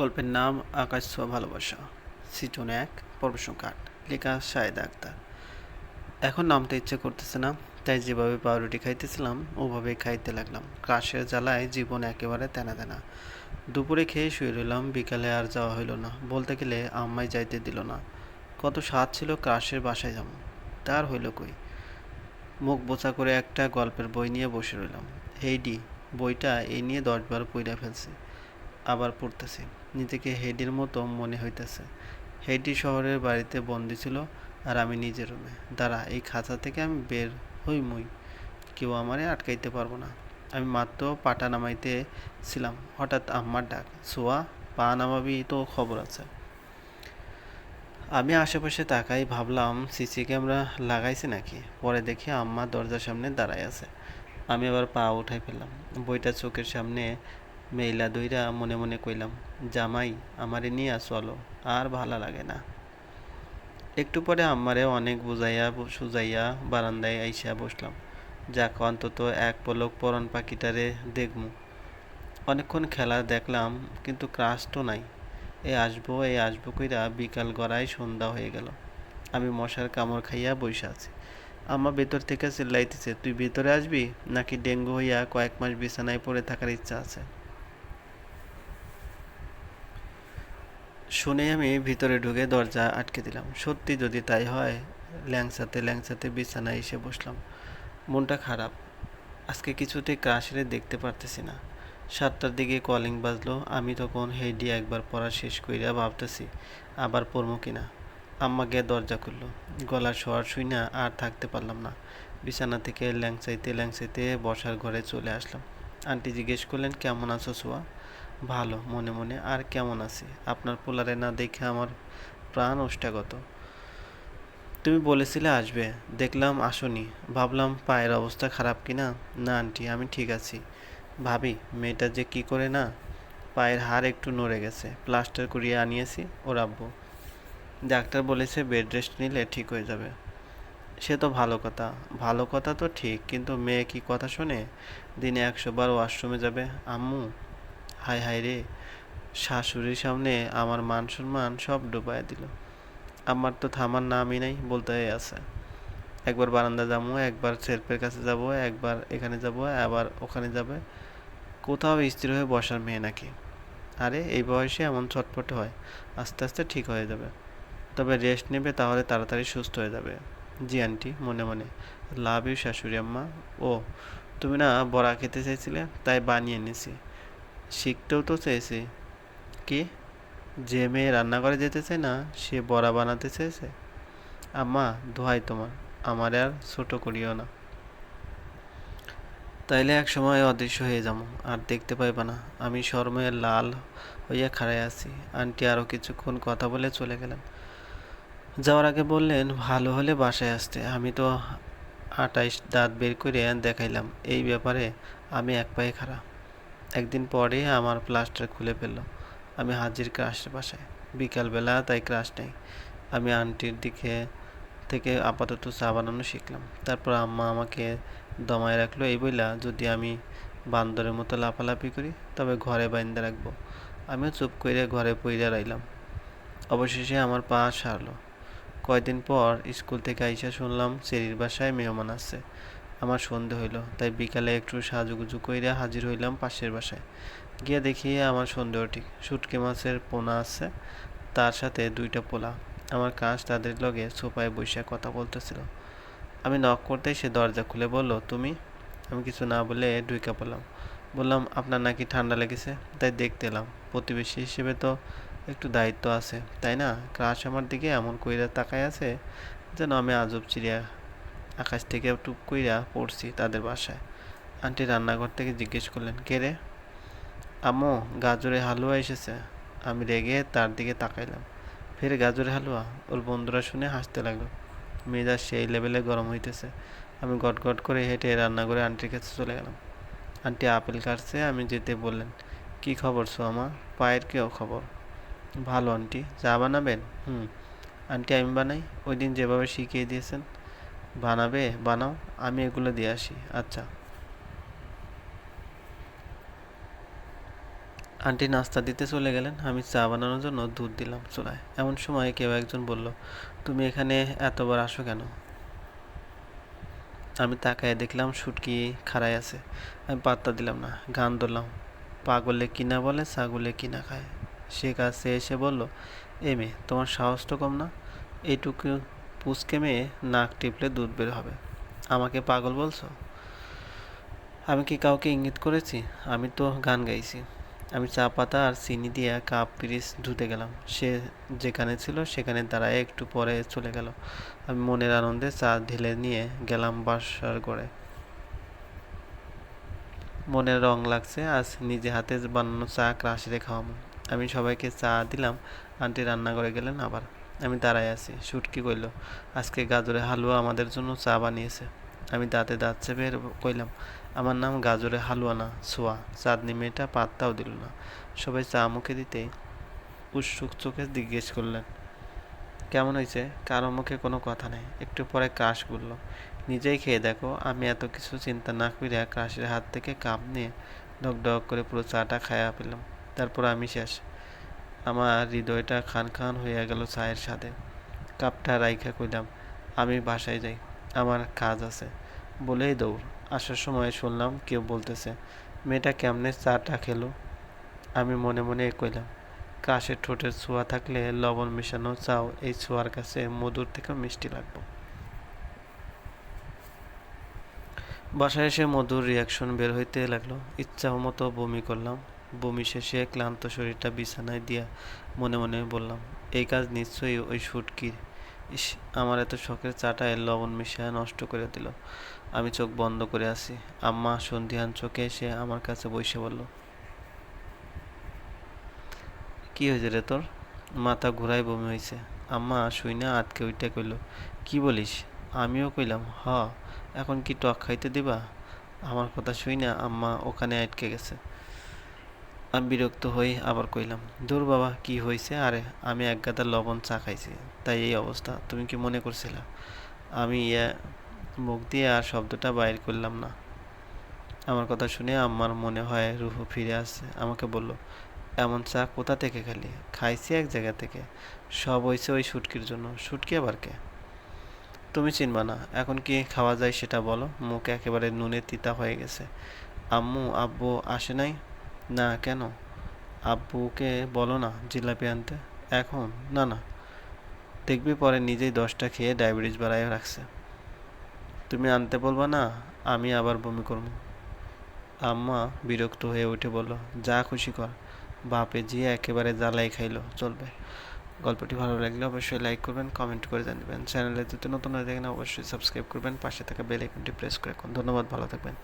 গল্পের নাম আকাশ ছোঁয়া ভালোবাসা, সিজন এক, পর্ব সংখ্যা আট, লেখা শাহেদা আক্তার। এখন নামতে ইচ্ছে করতেছে না, তাই যেভাবে পাউরুটি খাইতেছিলাম, ওভাবেই খাইতে লাগলাম। ক্রাশের জ্বালায় জীবন একেবারে তেনা তেনা। দুপুরে খেয়ে শুয়ে রইলাম, বিকালে আর যাওয়া হইল না। বলতে গেলে আম্মাই যাইতে দিল না। কত স্বাদ ছিল ক্রাশের বাসায় যাব। তার হইল কই? মুখ বোচা করে একটা গল্পের বই নিয়ে বসে রইলাম। হেইডি বইটা এই নিয়ে দশবার পইরা ফেলছি। আবার পড়তেছি। নিজেকে হেডির মতো মনে হইতেছে। হেডি শহরের বাড়িতে বন্দি ছিল আর আমি নিজের রুমে। দাঁড়া, এই খাঁচা থেকে আমি বের হই মুই কেউ আমারে আটকাইতে পারব না। আমি মাত্র পাটা নামাইতে ছিলাম। হঠাৎ আম্মার ডাক, সোয়া, পা নামাবি তো খবর আছে। আমি আশেপাশে তাকাই, ভাবলাম, সিসি ক্যামেরা লাগাইছে নাকি? পরে দেখি আম্মা দরজার সামনে দাঁড়ায় আছে। আমি আবার পা উঠাই ফেললাম। বইটা চোখের সামনে মেইলা দইরা মনে মনে কইলাম, জামাই, আমারে নিয়ে চলো, আর ভালো লাগে না। একটু পরে আমারে অনেক বুঝাইয়া সুজাইয়া বারান্দায় আইসা বসলাম। যাক, অন্তত এক পলক পরন পাখিটারে দেখমু। অনেকক্ষণ খেলা দেখলাম, কিন্তু ক্রাশ তো নাই। এ আসব এই আসব কইরা বিকাল গড়ায় সন্ধ্যা হয়ে গেল। আমি মশার কামড় খাইয়া বসে আছি। আমার ভেতর থেকে চিল্লাইতেছে, তুই ভেতরে আসবি? নাকি ডেঙ্গু হইয়া কয়েক মাস বিছানায় পড়ে থাকার ইচ্ছা আছে? শুনে আমি ভিতরে ঢুকে দরজা আটকে দিলাম। সত্যি যদি তাই হয় ল্যাংসাতে ল্যাংসাতে বিছানায় এসে বসলাম। মনটা খারাপ। আজকে কিছুতে ক্রাশরে দেখতে পারতেছি না। সাতটার দিকে কলিং বাজলো। আমি তখন হেডি একবার পড়া শেষ কইরা ভাবতেছি, আবার পড়ব কিনা। আম্মা গিয়ে দরজা খুললো। গলার শোয়ার শুই না আর থাকতে পারলাম না। বিছানা থেকে ল্যাংচাইতে ল্যাংচাইতে বসার ঘরে চলে আসলাম। আন্টি জিজ্ঞেস করলেন, কেমন আছো সোয়া? ভালো, মনে মনে। আর কেমন আছি? আপনার পোলারে না দেখে আমার প্রাণ ওষ্ঠাগত তুমি বলেছিলে আসবে। দেখলাম আসনি। ভাবলাম পায়ের অবস্থা খারাপ কি না না, আন্টি, আমি ঠিক আছি। ভাবি, মেয়েটা যে কি করে না? পায়ের হাড় একটু নড়ে গেছে। প্লাস্টার করিয়ে আনিয়েছি ওর আব্বু। ডাক্তার বলেছে বেড রেস্ট নিলে ঠিক হয়ে যাবে। সে তো ভালো কথা। ভালো কথা তো ঠিক, কিন্তু মেয়ে কি কথা শোনে? দিনে একশো বার ওয়াশরুমে যাবে। আম্মু হায় হায় রে, শাশুড়ির সামনে আমার মান সম্মান সব ডুবাই দিল। আমার তো থামার নামই নাই বলতে আছে। একবার বারান্দা যাব, একবার সেলফের কাছে যাব, একবার এখানে যাব, আবার ওখানে যাবে। কোথাও স্থির হয়ে বসার মেয়ে নাকি? আরে, এই বয়সে এমন ছটফট হয়, আস্তে আস্তে ঠিক হয়ে যাবে। তবে রেস্ট নেবে তাহলে তাড়াতাড়ি সুস্থ হয়ে যাবে। জি আন্টি, মনে মনে। লাভ ইউ শাশুড়ি আম্মা। ও, তুমি না বড়া খেতে চাইছিলে, তাই বানিয়ে এনেছি। শিখতেও তো চেয়েছি। কি? যে মেয়ে রান্নাঘরে যেতে চায় না, সে বড়া বানাতে চেয়েছে? আম্মা, দোহাই তোমার। আমার আর ছোট করিও না। তাইলে এক সময় অদৃশ্য হয়ে যাব, আর দেখতে পাইবা না। আমি শরমে লাল হইয়া খাড়াই আছি। আন্টি আরও কিছুক্ষণ কথা বলে চলে গেলেন। যাওয়ার আগে বললেন, ভালো হলে বাসায় আসতে। আমি তো আটাইশ দাঁত বের করে দেখাইলাম। এই ব্যাপারে আমি এক পায়ে খাড়া। একদিন পরে আমার প্লাস্টার খুলে ফেলল। আমি হাজির ক্রাশের বাসায়। বিকালবেলা তাই ক্রাশ নেই। আমি আন্টির দিকে থেকে আপাতত চা বানানো শিখলাম। তারপর আম্মা আমাকে দমায় রাখল, এই বইলা, যদি আমি বান্দরের মতো লাফালাফি করি, তবে ঘরে বাইন্দা রাখব। আমিও চুপ করে ঘরে পইরা রইলাম। অবশেষে আমার পা সারলো। কয়দিন পর স্কুল থেকে আইসা শুনলাম, চেরির বাসায় মেহমান আছে। আমার সন্ধে হইল, তাই বিকালে একটু সাজুগুজু কইরা হাজির হইলাম পাশের বাসায়। গিয়ে দেখি আমার সন্দেহ ঠিক শুটকি মাছের পোনা আছে, তার সাথে দুইটা পোলা। আমার কাজ তাদের লগে সোফায় বসে কথা বলতেছিল। আমি নক করতেই সে দরজা খুলে বলল, তুমি? আমি কিছু না বলে ঢুইকা পড়লাম। বললাম, আপনার নাকি ঠান্ডা লেগেছে? তাই দেখতে এলাম, প্রতিবেশী হিসেবে তো একটু দায়িত্ব আছে, তাই না? ক্রাশ আমার দিকে এমন কইরা তাকায় আছে যেন আমি আজব চিড়িয়া আকাশ থেকে টুপ কইরা পড়ছি তাদের বাসায়। আন্টি রান্নাঘর থেকে জিজ্ঞেস করলেন, কে রে? আম্মু গাজরের হালুয়া এসেছে। আমি রেগে তার দিকে তাকাইলাম। ফের গাজরের হালুয়া? ওর বন্ধুরা শুনে হাসতে লাগল। মেজাজ সেই লেভেলে গরম হইতেছে। আমি গট গট করে হেঁটে রান্নাঘরে আন্টির কাছে চলে গেলাম। আন্টি আপেল কাটছে, আমি যেতে বললেন, কি খবর সোয়ামা পায়ের কেউ খবর? ভালো, আন্টি। চা বানাবেন? হুম। আন্টি, আমি বানাই। ওই দিন যেভাবে শিখিয়ে দিয়েছেন বানাবে, বানাও, আমি এগুলো দিয়ে আসি। আচ্ছা। আন্টি নাস্তা দিতে চলে গেলেন, আমি চা বানানোর জন্য দুধ দিলাম চুলায়। এমন সময় কেউ একজন বলল, তুমি এখানে এতবার আসো কেন? আমি তাকায় দেখলাম শুটকি খাড়ায় আছে। আমি পাত্তা দিলাম না গান ধরলাম। পাগলে কিনা বলে, ছাগলে কিনা খায়? সে কাছে এসে বলল, এ মেয়ে, তোমার সাহস তো কম না। এইটুকু পুচকে মেয়ে নাক টিপলে দুধ বের হবে। আমাকে পাগল বলছো? আমি কি কাউকে ইঙ্গিত করেছি? আমি তো গান গাইছি। আমি চা, পাতা আর চিনি দিয়ে কাপ, পিরিচ ধুতে গেলাম। সে যেখানে ছিল সেখানে দাঁড়ায় একটু পরে চলে গেল। আমি মনের আনন্দে চা ঢেলে নিয়ে গেলাম বাসার ঘরে মনের রং লাগছে, আজ নিজে হাতে বানানো চা ক্রাশিরে খাওয়াবো। আমি সবাইকে চা দিলাম। আন্টি রান্না করে গেলেন আবার। আমি দাঁড়ায় আছি। শুটকি কইল, আজকে গাজরের হালুয়া আমাদের জন্য চা বানিয়েছে। আমি দাঁতে দাঁত চেপে কইলাম, আমার নাম গাজরে হালুয়া না, ছোয়া। চাঁদনি মেয়েটা পাত্তাও দিল না। সবাই চা মুখে দিতেই উৎসুক চোখে জিজ্ঞেস করলেন, কেমন হয়েছে কারও মুখে কোনো কথা নেই। একটু পরে কাশ করল নিজেই খেয়ে দেখো, আমি এত কিছু চিন্তা না করে কাশের হাত থেকে কাপ নিয়ে ডক ডক করে পুরো চাটা খায়া পেলাম তারপর আমি শেষ। আমার হৃদয়টা খান খান হইয়া গেল চায়ের সাথে। কাপটা রাইখা কইলাম, আমি বাসায় যাই, আমার কাজ আছে। বলেই দৌড়। আসার সময় শুনলাম কেউ বলতেছে, মেয়েটা কেমনে চাটা খেলো? আমি মনে মনে কইলাম, কাশের ঠোঁটের ছোঁয়া থাকলে লবণ মেশানো চাও, এই ছোঁয়ার কাছে মধুর থেকে মিষ্টি লাগবো। বাসায় এসে মধুর রিয়াকশন বের হইতে লাগল। ইচ্ছা মতো বমি করলাম। বমি শেষে ক্লান্ত শরীরটা বিছানায় দিয়া মনে মনে বললাম, এই কাজ নিশ্চয়ই ওই শুটকির। ইস, আমার এত শখের চাটায় লবণ মিশিয়ে নষ্ট করে দিল। আমি চোখ বন্ধ করে আছি। আম্মা সন্ধিহান চোখে এসে আমার কাছে বসে বলল, কি হয়েছে রে তোর? মাথা ঘুরাই বমি হয়েছে। আম্মা শুই না, আটকে উইটা কইল, কি বলিস? আমিও কইলাম, হ, এখন কি টক খাইতে দিবা? আমার কথা শুই না, আম্মা ওখানে আটকে গেছে। আমি বিরক্ত হয়ে আবার কইলাম, দূর বাবা, কি হয়েছে আরে, আমি এক গাদা লবণ চা খাইছি। তাই এই অবস্থা, তুমি কি মনে করছিলা? আমি ইয়া মুখ দিয়ে আর শব্দটা বাইর করলাম না। আমার কথা শুনে আমার মনে হয় রুহ ফিরে আসছে। আমাকে বলল, এমন চা কোথা থেকে খালি? খাইছি এক জায়গা থেকে। সব হয়েছে ওই শুটকির জন্য। শুটকি আবার কে? তুমি চিনবা না। এখন কি খাওয়া যায় সেটা বলো। মুখ একেবারে নুনে তিতা হয়ে গেছে। আম্মু, আব্বু আসে নাই? না, কেন? আব্বুকে বলো না জিলাপি আনতে। এখন? না না। দেখবি পরে নিজেই দশটা খেয়ে ডায়াবেটিস বাড়ায় রাখছে। তুমি আনতে বলবা না, আমি আবার বমি করব। আম্মা বিরক্ত হয়ে উঠে বলল, যা খুশি কর। বাপে জিয়ে একেবারে জ্বালাই খাইলো, চলবে। গল্পটি ভালো লাগলে অবশ্যই লাইক করবেন, কমেন্ট করে জানবেন। চ্যানেলে যদি নতুন হয়ে থাকেন, অবশ্যই সাবস্ক্রাইব করবেন। পাশে থাকা বেল আইকনটি প্রেস করে রাখুন। ধন্যবাদ, ভালো থাকবেন।